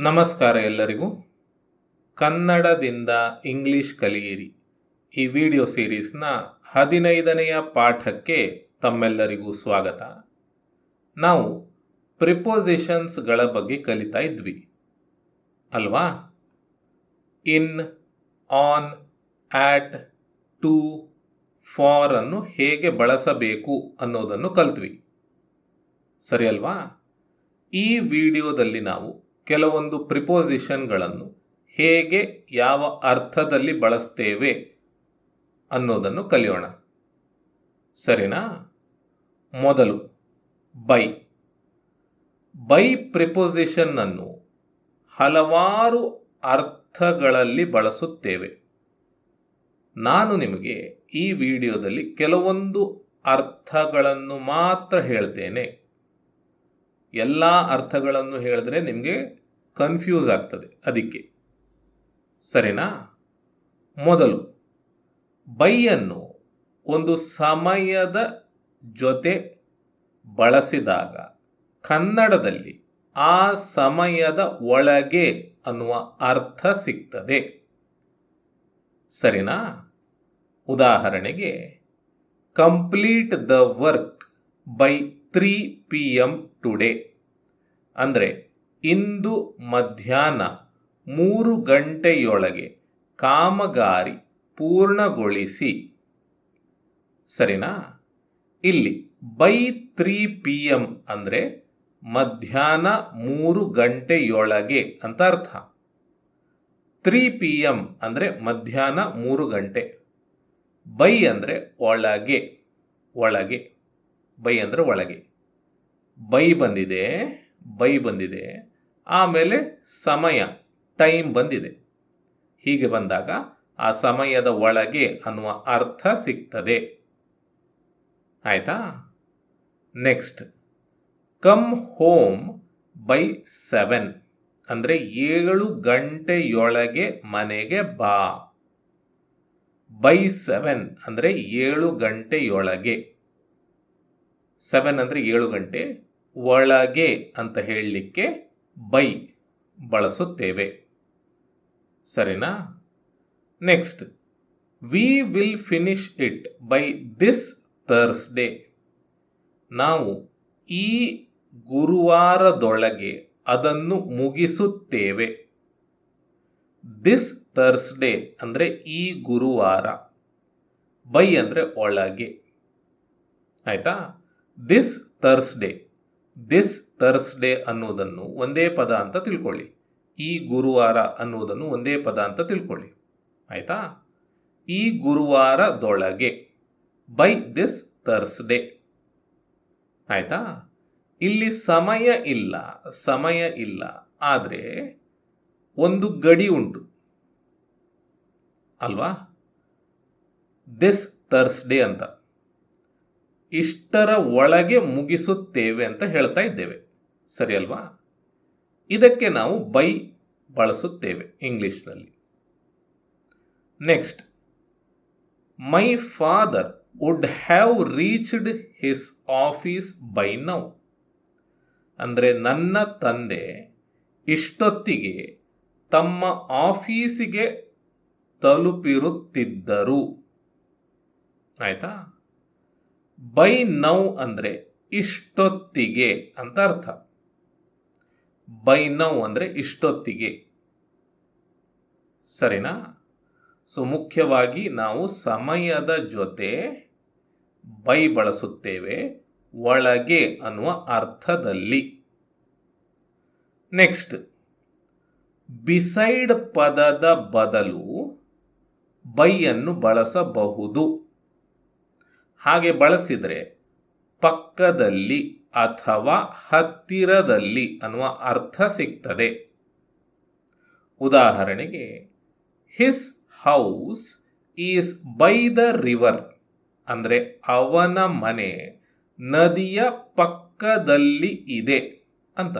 ನಮಸ್ಕಾರ ಎಲ್ಲರಿಗೂ. ಕನ್ನಡದಿಂದ ಇಂಗ್ಲಿಷ್ ಕಲಿಯಿರಿ. ಈ ವಿಡಿಯೋ ಸೀರೀಸ್ನ ಹದಿನೈದನೆಯ ಪಾಠಕ್ಕೆ ತಮ್ಮೆಲ್ಲರಿಗೂ ಸ್ವಾಗತ. ನಾವು ಪ್ರಿಪೋಸಿಷನ್ಸ್ಗಳ ಬಗ್ಗೆ ಕಲಿತಾ ಇದ್ವಿ. ಅಲ್ವಾ? In, on, at, to, for ಅನ್ನು ಹೇಗೆ ಬಳಸಬೇಕು ಅನ್ನೋದನ್ನು ಕಲ್ತ್ವಿ. ಸರಿ ಅಲ್ವಾ? ಈ ವಿಡಿಯೋದಲ್ಲಿ ನಾವು ಕೆಲವೊಂದು ಪ್ರಿಪೋಸಿಷನ್ಗಳನ್ನು ಹೇಗೆ ಯಾವ ಅರ್ಥದಲ್ಲಿ ಬಳಸ್ತೇವೆ ಅನ್ನೋದನ್ನು ಕಲಿಯೋಣ. ಸರಿನಾ? ಮೊದಲು ಬೈ ಬೈ ಪ್ರಿಪೋಸಿಷನ್ನನ್ನು ಹಲವಾರು ಅರ್ಥಗಳಲ್ಲಿ ಬಳಸುತ್ತೇವೆ. ನಾನು ನಿಮಗೆ ಈ ವಿಡಿಯೋದಲ್ಲಿ ಕೆಲವೊಂದು ಅರ್ಥಗಳನ್ನು ಮಾತ್ರ ಹೇಳ್ತೇನೆ. ಎಲ್ಲ ಅರ್ಥಗಳನ್ನು ಹೇಳಿದ್ರೆ ನಿಮಗೆ ಕನ್ಫ್ಯೂಸ್ ಆಗ್ತದೆ. ಅದಕ್ಕೆ. ಸರಿನಾ? ಮೊದಲು, ಬೈಯನ್ನು ಒಂದು ಸಮಯದ ಜೊತೆ ಬಳಸಿದಾಗ ಕನ್ನಡದಲ್ಲಿ ಆ ಸಮಯದ ಒಳಗೆ ಅನ್ನುವ ಅರ್ಥ ಸಿಗ್ತದೆ. ಸರಿನಾ? ಉದಾಹರಣೆಗೆ complete the work by three P M today ಅಂದರೆ ಇಂದು ಮಧ್ಯಾಹ್ನ ಮೂರು ಗಂಟೆಯೊಳಗೆ ಕಾಮಗಾರಿ ಪೂರ್ಣಗೊಳಿಸಿ. ಸರಿನಾ? ಇಲ್ಲಿ ಬೈ ತ್ರೀ ಪಿ ಎಂ ಅಂದರೆ ಮಧ್ಯಾಹ್ನ ಮೂರು ಗಂಟೆಯೊಳಗೆ ಅಂತ ಅರ್ಥ. ತ್ರೀ ಪಿ ಎಂ ಅಂದರೆ ಮಧ್ಯಾಹ್ನ ಮೂರು ಗಂಟೆ. ಬೈ ಅಂದರೆ ಒಳಗೆ ಒಳಗೆ, ಬೈ ಅಂದರೆ ಒಳಗೆ. ಬೈ ಬಂದಿದೆ ಬೈ ಬಂದಿದೆ. ಆಮೇಲೆ ಸಮಯ, ಟೈಮ್ ಬಂದಿದೆ. ಹೀಗೆ ಬಂದಾಗ ಆ ಸಮಯದ ಒಳಗೆ ಅನ್ನುವ ಅರ್ಥ ಸಿಗ್ತದೆ. ಆಯ್ತಾ? Next come home by seven ಅಂದರೆ ಏಳು ಗಂಟೆಯೊಳಗೆ ಮನೆಗೆ ಬಾ. ಬೈ ಸೆವೆನ್ ಅಂದರೆ ಏಳು ಗಂಟೆಯೊಳಗೆ. ಸೆವೆನ್ ಅಂದರೆ ಏಳು ಗಂಟೆ ಒಳಗೆ ಅಂತ ಹೇಳಲಿಕ್ಕೆ ಬೈ ಬಳಸುತ್ತೇವೆ. ಸರಿನಾ? Next we will finish it by this Thursday ನಾವು ಈ ಗುರುವಾರದೊಳಗೆ ಅದನ್ನು ಮುಗಿಸುತ್ತೇವೆ. ದಿಸ್ ಥರ್ಸ್ಡೇ ಅಂದರೆ ಈ ಗುರುವಾರ. ಬೈ ಅಂದರೆ ಒಳಗೆ. ಆಯಿತಾ? ದಿಸ್ ಥರ್ಸ್ಡೇ ದಿಸ್ ಥರ್ಸ್ಡೇ ಅನ್ನೋದನ್ನು ಒಂದೇ ಪದ ಅಂತ ತಿಳ್ಕೊಳ್ಳಿ. ಈ ಗುರುವಾರ ಅನ್ನೋದನ್ನು ಒಂದೇ ಪದ ಅಂತ ತಿಳ್ಕೊಳ್ಳಿ. ಆಯಿತಾ? ಈ ಗುರುವಾರದೊಳಗೆ ಬೈ ದಿಸ್ ಥರ್ಸ್ಡೇ ಆಯಿತಾ? ಇಲ್ಲಿ ಸಮಯ ಇಲ್ಲ ಸಮಯ ಇಲ್ಲ, ಆದರೆ ಒಂದು ಗಡಿ ಉಂಟು. ಅಲ್ವಾ? ದಿಸ್ ಥರ್ಸ್ಡೇ ಅಂತ. ಇಷ್ಟರ ಒಳಗೆ ಮುಗಿಸುತ್ತೇವೆ ಅಂತ ಹೇಳ್ತಾ ಇದ್ದೇವೆ. ಸರಿ ಅಲ್ವಾ? ಇದಕ್ಕೆ ನಾವು ಬೈ ಬಳಸುತ್ತೇವೆ ಇಂಗ್ಲಿಷ್ನಲ್ಲಿ. Next my father would have reached his office by now ಅಂದರೆ ನನ್ನ ತಂದೆ ಇಷ್ಟೊತ್ತಿಗೆ ತಮ್ಮ ಆಫೀಸಿಗೆ ತಲುಪಿರುತ್ತಿದ್ದರು. ಆಯಿತಾ? ಬೈ ನೌ ಅಂದರೆ ಇಷ್ಟೊತ್ತಿಗೆ ಅಂತ ಅರ್ಥ. ಬೈ ನೌ ಅಂದರೆ ಇಷ್ಟೊತ್ತಿಗೆ. ಸರಿನಾ? ಸೊ ಮುಖ್ಯವಾಗಿ ನಾವು ಸಮಯದ ಜೊತೆ ಬೈ ಬಳಸುತ್ತೇವೆ, ಒಳಗೆ ಅನ್ನುವ ಅರ್ಥದಲ್ಲಿ. ನೆಕ್ಸ್ಟ್ ಬಿಸೈಡ್ ಪದದ ಬದಲು ಬೈಯನ್ನು ಬಳಸಬಹುದು. ಹಾಗೆ ಬಳಸಿದರೆ ಪಕ್ಕದಲ್ಲಿ ಅಥವಾ ಹತ್ತಿರದಲ್ಲಿ ಅನ್ನುವ ಅರ್ಥ ಸಿಗ್ತದೆ. ಉದಾಹರಣೆಗೆ his house is by the river ಅಂದರೆ ಅವನ ಮನೆ ನದಿಯ ಪಕ್ಕದಲ್ಲಿ ಇದೆ ಅಂತ.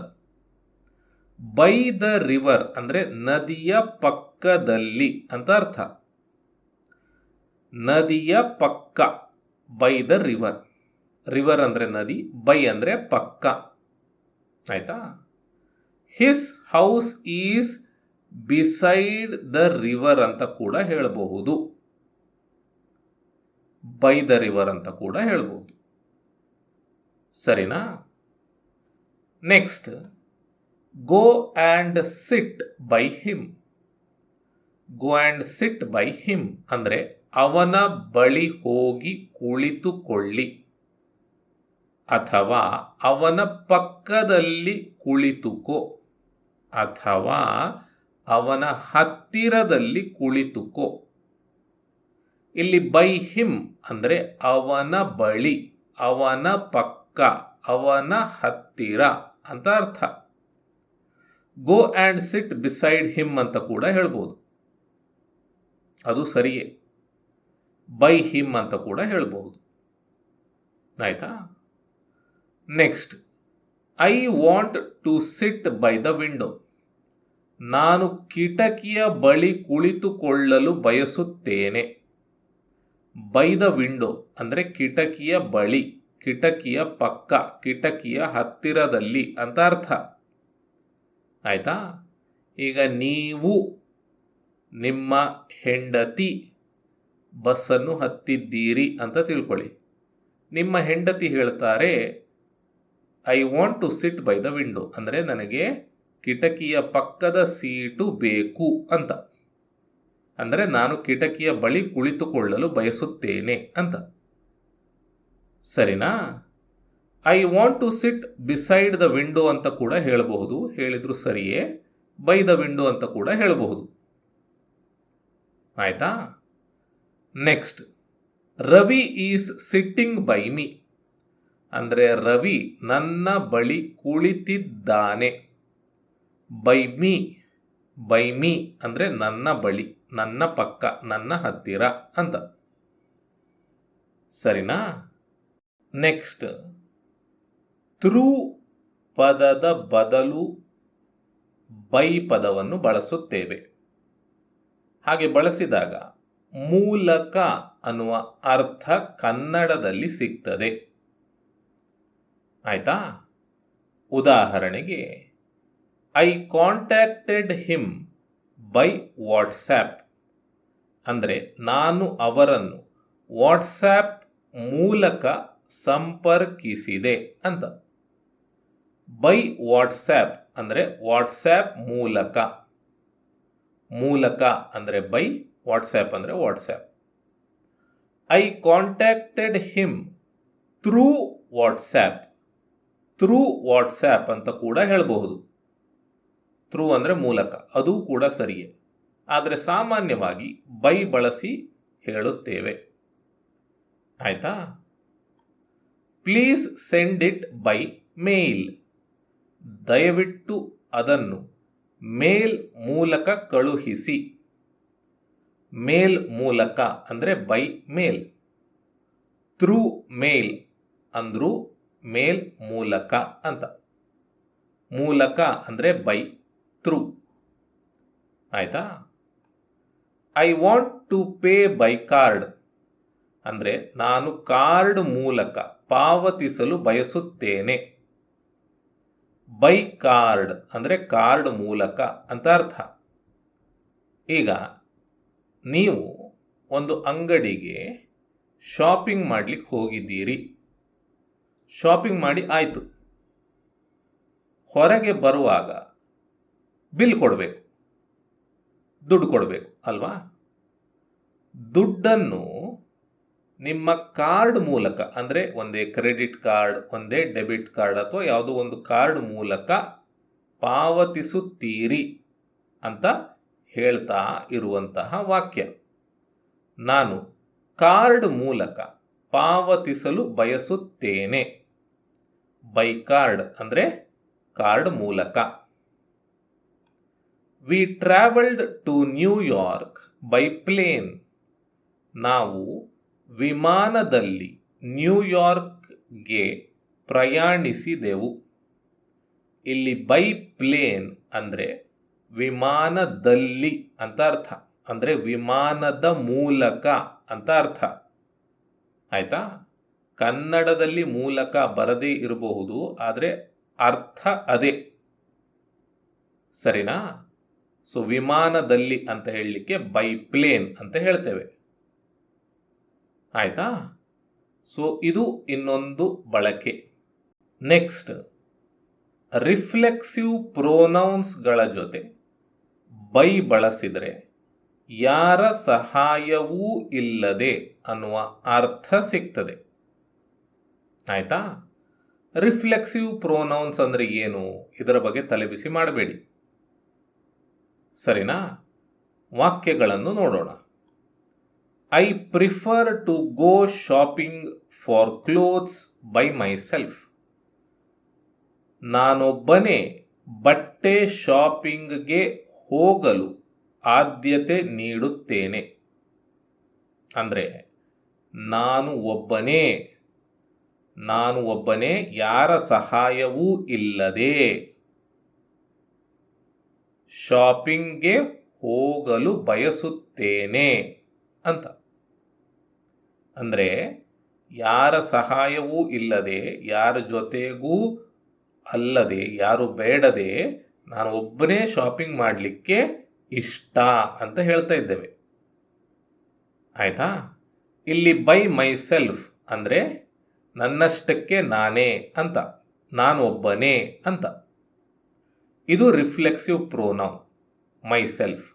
ಬೈ ದ ರಿವರ್ ಅಂದರೆ ನದಿಯ ಪಕ್ಕದಲ್ಲಿ ಅಂತ ಅರ್ಥ. ನದಿಯ ಪಕ್ಕ ಬೈ ದ ರಿವರ್ ರಿವರ್ ಅಂದರೆ ನದಿ ಬೈ ಅಂದರೆ ಪಕ್ಕ. ಆಯಿತಾ? His house is beside the river ಅಂತ ಕೂಡ ಹೇಳಬಹುದು. ಬೈ ದ ರಿವರ್ ಅಂತ ಕೂಡ ಹೇಳಬಹುದು. ಸರಿನಾ? Next go and sit by him go and sit by him ಅಂದರೆ ಅವನ ಬಳಿ ಹೋಗಿ ಕುಳಿತುಕೊಳ್ಳಿ. ಅಥವಾ ಅವನ ಪಕ್ಕದಲ್ಲಿ ಕುಳಿತುಕೋ ಅಥವಾ ಅವನ ಹತ್ತಿರದಲ್ಲಿ ಕುಳಿತುಕೋ. ಇಲ್ಲಿ ಬೈ ಹಿಮ್ ಅಂದರೆ ಅವನ ಬಳಿ, ಅವನ ಪಕ್ಕ, ಅವನ ಹತ್ತಿರ ಅಂತ ಅರ್ಥ. Go and sit beside him ಅಂತ ಕೂಡ ಹೇಳ್ಬೋದು. ಅದು ಸರಿಯೇ. ಬೈ ಹಿಮ್ ಅಂತ ಕೂಡ ಹೇಳ್ಬೋದು. ಆಯ್ತಾ? Next I want to sit by the window ನಾನು ಕಿಟಕಿಯ ಬಳಿ ಕುಳಿತುಕೊಳ್ಳಲು ಬಯಸುತ್ತೇನೆ. ಬೈ ದ ವಿಂಡೋ ಅಂದರೆ ಕಿಟಕಿಯ ಬಳಿ, ಕಿಟಕಿಯ ಪಕ್ಕ, ಕಿಟಕಿಯ ಹತ್ತಿರದಲ್ಲಿ ಅಂತ ಅರ್ಥ. ಆಯ್ತಾ? ಈಗ ನೀವು ನಿಮ್ಮ ಹೆಂಡತಿ ಬಸ್ಸನ್ನು ಹತ್ತಿದ್ದೀರಿ ಅಂತ ತಿಳ್ಕೊಳ್ಳಿ. ನಿಮ್ಮ ಹೆಂಡತಿ ಹೇಳ್ತಾರೆ I want to sit by the window ಅಂದರೆ ನನಗೆ ಕಿಟಕಿಯ ಪಕ್ಕದ ಸೀಟು ಬೇಕು ಅಂತ. ಅಂದರೆ ನಾನು ಕಿಟಕಿಯ ಬಳಿ ಕುಳಿತುಕೊಳ್ಳಲು ಬಯಸುತ್ತೇನೆ ಅಂತ. ಸರಿನಾ? I want to sit beside the window ಅಂತ ಕೂಡ ಹೇಳಬಹುದು. ಹೇಳಿದ್ರು ಸರಿಯೇ? ಬೈ ದ ವಿಂಡೋ ಅಂತ ಕೂಡ ಹೇಳಬಹುದು. ಆಯ್ತಾ? Next Ravi is sitting by me ಅಂದರೆ ರವಿ ನನ್ನ ಬಳಿ ಕುಳಿತಿದ್ದಾನೆ. ಬೈ ಮೀ ಬೈ ಮೀ ಅಂದರೆ ನನ್ನ ಬಳಿ, ನನ್ನ ಪಕ್ಕ, ನನ್ನ ಹತ್ತಿರ ಅಂತ. ಸರಿನಾ? ನೆಕ್ಸ್ಟ್. ಥ್ರೂ ಪದದ ಬದಲು ಬೈ ಪದವನ್ನು ಬಳಸುತ್ತೇವೆ. ಹಾಗೆ ಬಳಸಿದಾಗ ಮೂಲಕ ಅನ್ನುವ ಅರ್ಥ ಕನ್ನಡದಲ್ಲಿ ಸಿಗ್ತದೆ. ಆಯ್ತಾ? ಉದಾಹರಣೆಗೆ I contacted him by WhatsApp ಅಂದರೆ ನಾನು ಅವರನ್ನು ವಾಟ್ಸ್ಯಾಪ್ ಮೂಲಕ ಸಂಪರ್ಕಿಸಿದೆ ಅಂತ. ಬೈ ವಾಟ್ಸ್ಯಾಪ್ ಅಂದರೆ ವಾಟ್ಸ್ಯಾಪ್ ಮೂಲಕ. ಮೂಲಕ ಅಂದರೆ ಬೈ ವಾಟ್ಸ್ಯಾಪ್ ಅಂದರೆ WhatsApp I contacted him through WhatsApp through WhatsApp ಅಂತ ಕೂಡ ಹೇಳಬಹುದು. ಥ್ರೂ ಅಂದರೆ ಮೂಲಕ. ಅದು ಕೂಡ ಸರಿಯೇ. ಆದರೆ ಸಾಮಾನ್ಯವಾಗಿ ಬೈ ಬಳಸಿ ಹೇಳುತ್ತೇವೆ. ಆಯಿತಾ? Please send it by mail ದಯವಿಟ್ಟು ಅದನ್ನು ಮೇಲ್ ಮೂಲಕ ಕಳುಹಿಸಿ. ಮೇಲ್ ಮೂಲಕ ಅಂದರೆ ಬೈ ಮೇಲ್ ಥ್ರೂ ಮೇಲ್ ಅಂದರೂ ಮೇಲ್ ಮೂಲಕ ಅಂತ. ಮೂಲಕ ಅಂದರೆ ಬೈ ಥ್ರೂ ಆಯಿತಾ? I want to pay by card ಅಂದರೆ ನಾನು ಕಾರ್ಡ್ ಮೂಲಕ ಪಾವತಿಸಲು ಬಯಸುತ್ತೇನೆ. ಬೈ ಕಾರ್ಡ್ ಅಂದರೆ ಕಾರ್ಡ್ ಮೂಲಕ ಅಂತ ಅರ್ಥ. ಈಗ ನೀವು ಒಂದು ಅಂಗಡಿಗೆ ಶಾಪಿಂಗ್ ಮಾಡಲಿಕ್ಕೆ ಹೋಗಿದ್ದೀರಿ. ಶಾಪಿಂಗ್ ಮಾಡಿ ಆಯಿತು. ಹೊರಗೆ ಬರುವಾಗ ಬಿಲ್ ಕೊಡಬೇಕು. ದುಡ್ಡು ಕೊಡಬೇಕು, ಅಲ್ವಾ? ದುಡ್ಡನ್ನು ನಿಮ್ಮ ಕಾರ್ಡ್ ಮೂಲಕ, ಅಂದರೆ ಒಂದೇ ಕ್ರೆಡಿಟ್ ಕಾರ್ಡ್ ಒಂದೇ ಡೆಬಿಟ್ ಕಾರ್ಡ್ ಅಥವಾ ಯಾವುದೋ ಒಂದು ಕಾರ್ಡ್ ಮೂಲಕ ಪಾವತಿಸುತ್ತೀರಿ ಅಂತ ಹೇಳ್ತಾ ಇರುವಂತಹ ವಾಕ್ಯ. ನಾನು ಕಾರ್ಡ್ ಮೂಲಕ ಪಾವತಿಸಲು ಬಯಸುತ್ತೇನೆ. ಬೈ ಕಾರ್ಡ್ ಅಂದರೆ ಕಾರ್ಡ್ ಮೂಲಕ. We travelled to New York by plane ನಾವು ವಿಮಾನದಲ್ಲಿ ನ್ಯೂಯಾರ್ಕ್ಗೆ ಪ್ರಯಾಣಿಸಿದೆವು. ಇಲ್ಲಿ ಬೈ ಪ್ಲೇನ್ ಅಂದರೆ ವಿಮಾನದಲ್ಲಿ ಅಂತ ಅರ್ಥ. ಅಂದರೆ ವಿಮಾನದ ಮೂಲಕ ಅಂತ ಅರ್ಥ. ಆಯಿತಾ? ಕನ್ನಡದಲ್ಲಿ ಮೂಲಕ ಬರದೇ ಇರಬಹುದು, ಆದರೆ ಅರ್ಥ ಅದೇ. ಸರಿನಾ? ಸೊ ವಿಮಾನದಲ್ಲಿ ಅಂತ ಹೇಳಲಿಕ್ಕೆ ಬೈ ಪ್ಲೇನ್ ಅಂತ ಹೇಳ್ತೇವೆ. ಆಯ್ತಾ? ಸೊ ಇದು ಇನ್ನೊಂದು ಬಳಕೆ. ನೆಕ್ಸ್ಟ್ ರಿಫ್ಲೆಕ್ಸಿವ್ ಪ್ರೋನೌನ್ಸ್ಗಳ ಜೊತೆ ಬೈ ಬಳಸಿದರೆ ಯಾರ ಸಹಾಯವೂ ಇಲ್ಲದೆ ಅನ್ನುವ ಅರ್ಥ ಸಿಗ್ತದೆ. ಆಯ್ತಾ? ರಿಫ್ಲೆಕ್ಸಿವ್ ಪ್ರೋನೌನ್ಸ್ ಅಂದರೆ ಏನು? ಇದರ ಬಗ್ಗೆ ತಲೆಬಿಸಿ ಮಾಡಬೇಡಿ. ಸರಿನಾ? ವಾಕ್ಯಗಳನ್ನು ನೋಡೋಣ. I prefer to go shopping for clothes by myself ನಾನೊಬ್ಬನೇ ಬಟ್ಟೆ ಶಾಪಿಂಗ್ಗೆ ಹೋಗಲು ಆದ್ಯತೆ ನೀಡುತ್ತೇನೆ. ಅಂದರೆ ನಾನು ಒಬ್ಬನೇ ನಾನು ಒಬ್ಬನೇ, ಯಾರ ಸಹಾಯವೂ ಇಲ್ಲದೆ ಶಾಪಿಂಗ್ಗೆ ಹೋಗಲು ಬಯಸುತ್ತೇನೆ ಅಂತ. ಅಂದರೆ, ಯಾರ ಸಹಾಯವೂ ಇಲ್ಲದೆ, ಯಾರ ಜೊತೆಗೂ ಅಲ್ಲದೆ, ಯಾರು ಬೇಡದೆ, ನಾನು ಒಬ್ಬನೇ ಶಾಪಿಂಗ್ ಮಾಡಲಿಕ್ಕೆ ಇಷ್ಟ ಅಂತ ಹೇಳ್ತಾ ಇದ್ದೇವೆ. ಆಯಿತಾ? ಇಲ್ಲಿ ಬೈ ಮೈ ಸೆಲ್ಫ್ ಅಂದರೆ ನನ್ನಷ್ಟಕ್ಕೆ ನಾನೇ ಅಂತ ನಾನು ಒಬ್ಬನೇ ಅಂತ. ಇದು reflexive pronoun myself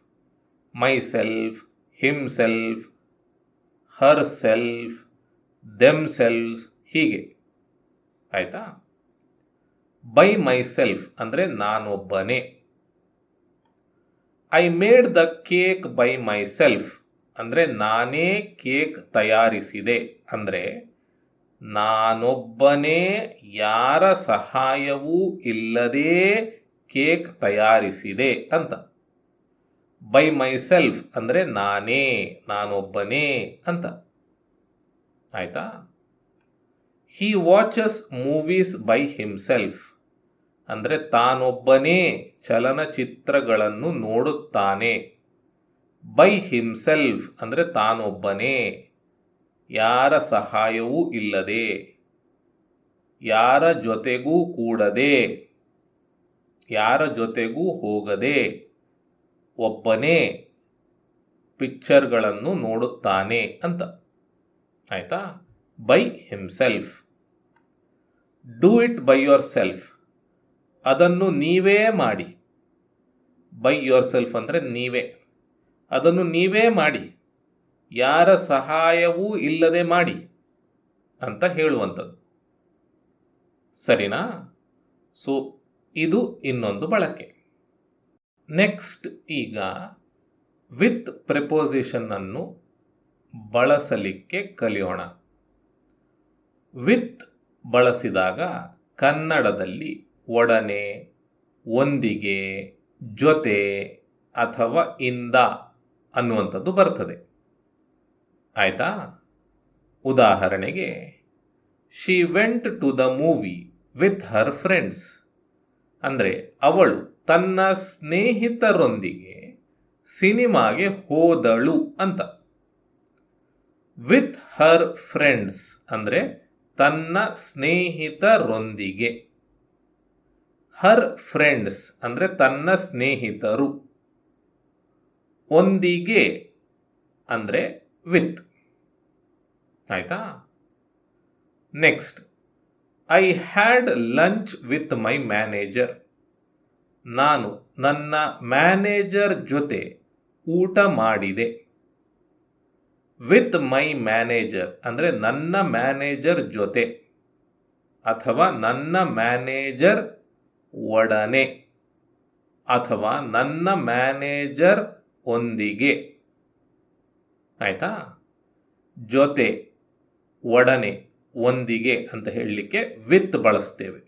myself himself herself themself ಹೀಗೆ. ಆಯಿತಾ? ಬೈ ಮೈ ಸೆಲ್ಫ್ ಅಂದರೆ ನಾನೊಬ್ಬನೇ. I made the cake by myself ಅಂದರೆ ನಾನೇ ಕೇಕ್ ತಯಾರಿಸಿದೆ ಅಂದರೆ ನಾನೊಬ್ಬನೇ ಯಾರ ಸಹಾಯವೂ ಇಲ್ಲದೆ ಕೇಕ್ ತಯಾರಿಸಿದೆ ಅಂತ. ಬೈ ಮೈ ಸೆಲ್ಫ್ ಅಂದರೆ ನಾನೇ, ನಾನೊಬ್ಬನೇ ಅಂತ. ಆಯಿತಾ? He watches movies by himself ಅಂದರೆ ತಾನೊಬ್ಬನೇ ಚಲನಚಿತ್ರಗಳನ್ನು ನೋಡುತ್ತಾನೆ. ಬೈ ಹಿಮ್ಸೆಲ್ಫ್ ಅಂದರೆ ತಾನೊಬ್ಬನೇ. ಯಾರ ಸಹಾಯವೂ ಇಲ್ಲದೆ, ಯಾರ ಜೊತೆಗೂ ಕೂಡದೆ, ಯಾರ ಜೊತೆಗೂ ಹೋಗದೆ ಒಬ್ಬನೇ ಪಿಕ್ಚರ್ಗಳನ್ನು ನೋಡುತ್ತಾನೆ ಅಂತ. ಆಯಿತಾ? By himself. Do it by yourself. ಅದನ್ನು ನೀವೇ ಮಾಡಿ. ಬೈ ಯೋರ್ ಸೆಲ್ಫ್ ಅಂದರೆ ನೀವೇ. ಅದನ್ನು ನೀವೇ ಮಾಡಿ. ಯಾರ ಸಹಾಯವೂ ಇಲ್ಲದೆ ಮಾಡಿ ಅಂತ ಹೇಳುವಂಥದ್ದು. ಸರಿನಾ? ಸೊ, ಇದು ಇನ್ನೊಂದು ಬಳಕೆ. ನೆಕ್ಸ್ಟ್ ಈಗ ವಿತ್ ಪ್ರಿಪೋಸಿಷನ್ನನ್ನು ಬಳಸಲಿಕ್ಕೆ ಕಲಿಯೋಣ. ವಿತ್ ಬಳಸಿದಾಗ ಕನ್ನಡದಲ್ಲಿ ಒಡನೆ, ಒಂದಿಗೆ, ಜೊತೆ ಅಥವಾ ಇಂದ ಅನ್ನುವಂಥದ್ದು ಬರ್ತದೆ. ಆಯ್ತಾ? ಉದಾಹರಣೆಗೆ she went to the movie with her friends ಅಂದರೆ ಅವಳು ತನ್ನ ಸ್ನೇಹಿತರೊಂದಿಗೆ ಸಿನಿಮಾಗೆ ಹೋದಳು ಅಂತ. ವಿತ್ ಹರ್ ಫ್ರೆಂಡ್ಸ್ ಅಂದರೆ ತನ್ನ ಸ್ನೇಹಿತರೊಂದಿಗೆ. ಹರ್ ಫ್ರೆಂಡ್ಸ್ ಅಂದರೆ ತನ್ನ ಸ್ನೇಹಿತರು. ಒಂದಿಗೆ ಅಂದರೆ ವಿತ್ ಆಯ್ತಾ? Next I had lunch with my manager ನಾನು ನನ್ನ ಮ್ಯಾನೇಜರ್ ಜೊತೆ ಊಟ ಮಾಡಿದೆ. ವಿತ್ ಮೈ ಮ್ಯಾನೇಜರ್ ಅಂದರೆ ನನ್ನ ಮ್ಯಾನೇಜರ್ ಜೊತೆ. ಅಥವಾ ನನ್ನ ಮ್ಯಾನೇಜರ್ ಒಡನೆ. ಅಥವಾ ನನ್ನ ಮ್ಯಾನೇಜರ್ ಒಂದಿಗೆ. ಆಯಿತಾ? ಜೊತೆ ಒಡನೆ ಒಂದಿಗೆ ಅಂತ ಹೇಳಲಿಕ್ಕೆ ವಿತ್ ಬಳಸ್ತೇವೆ.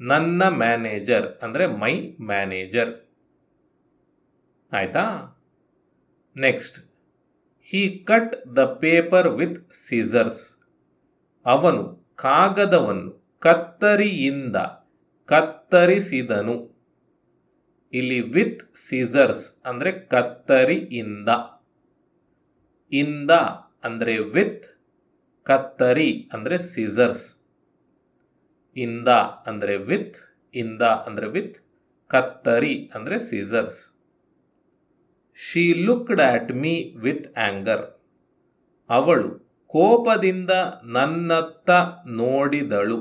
ನನ್ನ ಮ್ಯಾನೇಜರ್ ಅಂದರೆ ಮೈ ಮ್ಯಾನೇಜರ್. ಆಯಿತಾ? Next, he cut the paper with scissors. ಅವನು ಕಾಗದವನ್ನು ಕತ್ತರಿಯಿಂದ ಕತ್ತರಿಸಿದನು. ಇಲ್ಲಿ ವಿತ್ ಸೀಸರ್ಸ್ ಅಂದರೆ ಕತ್ತರಿಯಿಂದ. ಇಂದ ಅಂದರೆ ವಿತ್, ಕತ್ತರಿ ಅಂದರೆ ಸೀಸರ್ಸ್ ಇಂದ ಅಂದರೆ ವಿತ್, ಇಂದ ಅಂದರೆ ವಿತ್, ಕತ್ತರಿ ಅಂದರೆ scissors she looked at me with anger ಅವಳು ಕೋಪದಿಂದ ನನ್ನತ್ತ ನೋಡಿದಳು.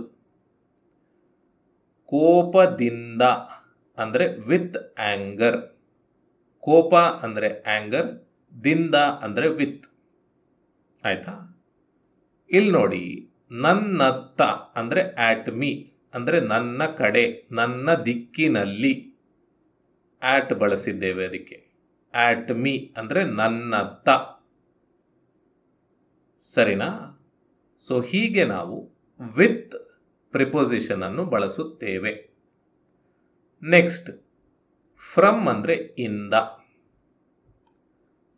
ಕೋಪದಿಂದ ಅಂದರೆ ವಿತ್ ಆ್ಯಂಗರ್ ಕೋಪ ಅಂದರೆ ಆಂಗರ್ ದಿಂದ ಅಂದರೆ ವಿತ್ ಆಯಿತಾ? ಇಲ್ಲಿ ನೋಡಿ ನನ್ನತ್ತ ಅಂದರೆ ಆಟ್ ಮೀ ಅಂದರೆ ನನ್ನ ಕಡೆ, ನನ್ನ ದಿಕ್ಕಿನಲ್ಲಿ ಆಟ್ ಬಳಸಿದ್ದೇವೆ ಅದಕ್ಕೆ. ಆಟ್ ಮೀ ಅಂದರೆ ನನ್ನತ್ತ ಸರಿನಾ? ಸೊ ಹೀಗೆ ನಾವು ವಿತ್ ಪ್ರಿಪೊಸಿಷನನ್ನು ಬಳಸುತ್ತೇವೆ. ನೆಕ್ಸ್ಟ್ ಫ್ರಮ್ ಅಂದರೆ ಇಂದ.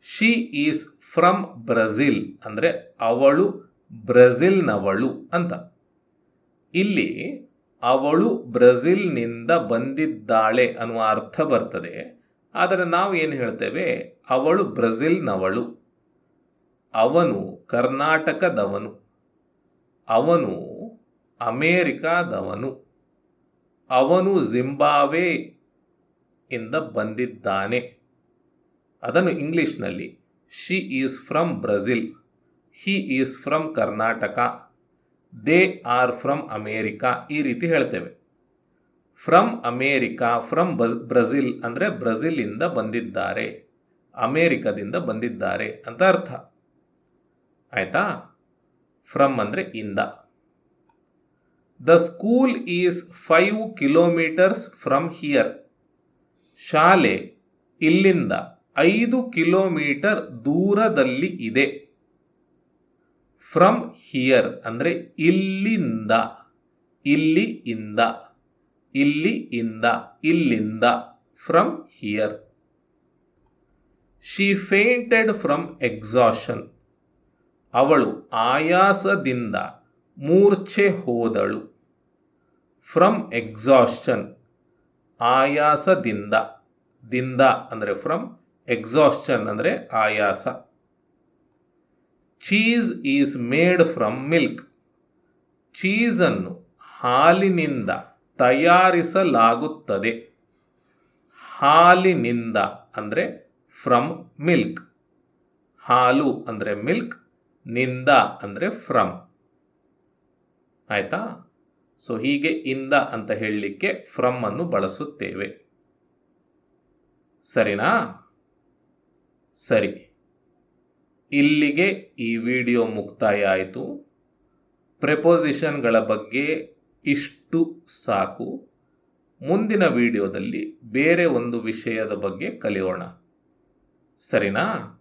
ಶಿ ಈಸ್ ಫ್ರಮ್ ಬ್ರೆಜಿಲ್ ಅಂದರೆ ಅವಳು ಬ್ರೆಜಿಲ್ನವಳು ಅಂತ. ಇಲ್ಲಿ ಅವಳು ಬ್ರೆಜಿಲ್ನಿಂದ ಬಂದಿದ್ದಾಳೆ ಅನ್ನುವ ಅರ್ಥ ಬರ್ತದೆ. ಆದರೆ ನಾವು ಏನು ಹೇಳ್ತೇವೆ? ಅವಳು ಬ್ರೆಜಿಲ್ನವಳು. ಅವನು ಕರ್ನಾಟಕದವನು. ಅವನು ಅಮೇರಿಕಾದವನು. ಅವನು ಜಿಂಬಾವೆ ಇಂದ ಬಂದಿದ್ದಾನೆ. ಅದನ್ನು ಇಂಗ್ಲೀಷ್ನಲ್ಲಿ she is from Brazil he is from Karnataka they are from America ಈ ರೀತಿ ಹೇಳ್ತೇವೆ. ಫ್ರಮ್ ಅಮೇರಿಕಾ ಫ್ರಮ್ ಬ್ರೆಜಿಲ್ ಅಂದರೆ ಬ್ರೆಜಿಲಿಂದ ಬಂದಿದ್ದಾರೆ. ಅಮೇರಿಕದಿಂದ ಬಂದಿದ್ದಾರೆ ಅಂತ ಅರ್ಥ. ಆಯಿತಾ? ಫ್ರಮ್ ಅಂದರೆ ಇಂದ. The school is five kilometres from here ಶಾಲೆ ಇಲ್ಲಿಂದ ಐದು ಕಿಲೋಮೀಟರ್ ದೂರದಲ್ಲಿ ಇದೆ. ಫ್ರಮ್ ಹಿಯರ್ ಅಂದರೆ ಇಲ್ಲಿಂದ, ಇಲ್ಲಿ ಇಂದ ಇಲ್ಲಿ ಇಂದ, ಇಲ್ಲಿಂದ. From here she fainted from exhaustion ಅವಳು ಆಯಾಸದಿಂದ ಮೂರ್ಛೆ ಹೋದಳು. ಫ್ರಮ್ ಎಕ್ಸಾಷನ್ ಆಯಾಸದಿಂದ, ದಿಂದ ಅಂದರೆ ಫ್ರಮ್ ಎಕ್ಸಾಸ್ಟನ್ ಅಂದರೆ ಆಯಾಸ. Cheese is made from milk ಚೀಸನ್ನು ಹಾಲಿನಿಂದ ತಯಾರಿಸಲಾಗುತ್ತದೆ. ಹಾಲಿನಿಂದ ಅಂದರೆ ಫ್ರಮ್ ಮಿಲ್ಕ್ ಹಾಲು ಅಂದರೆ ಮಿಲ್ಕ್ನಿಂದ ಅಂದರೆ ಫ್ರಮ್ ಆಯಿತಾ? ಸೊ ಹೀಗೆ ಇಂದ ಅಂತ ಹೇಳಲಿಕ್ಕೆ ಫ್ರಮ್ ಅನ್ನು ಬಳಸುತ್ತೇವೆ. ಸರಿನಾ? ಸರಿ. ಇಲ್ಲಿಗೆ ಈ ವಿಡಿಯೋ ಮುಕ್ತಾಯ ಆಯಿತು. ಪ್ರೆಪೋಸಿಷನ್ಗಳ ಬಗ್ಗೆ ಇಷ್ಟು ಸಾಕು. ಮುಂದಿನ ವಿಡಿಯೋದಲ್ಲಿ ಬೇರೆ ಒಂದು ವಿಷಯದ ಬಗ್ಗೆ ಕಲಿಯೋಣ. ಸರಿನಾ?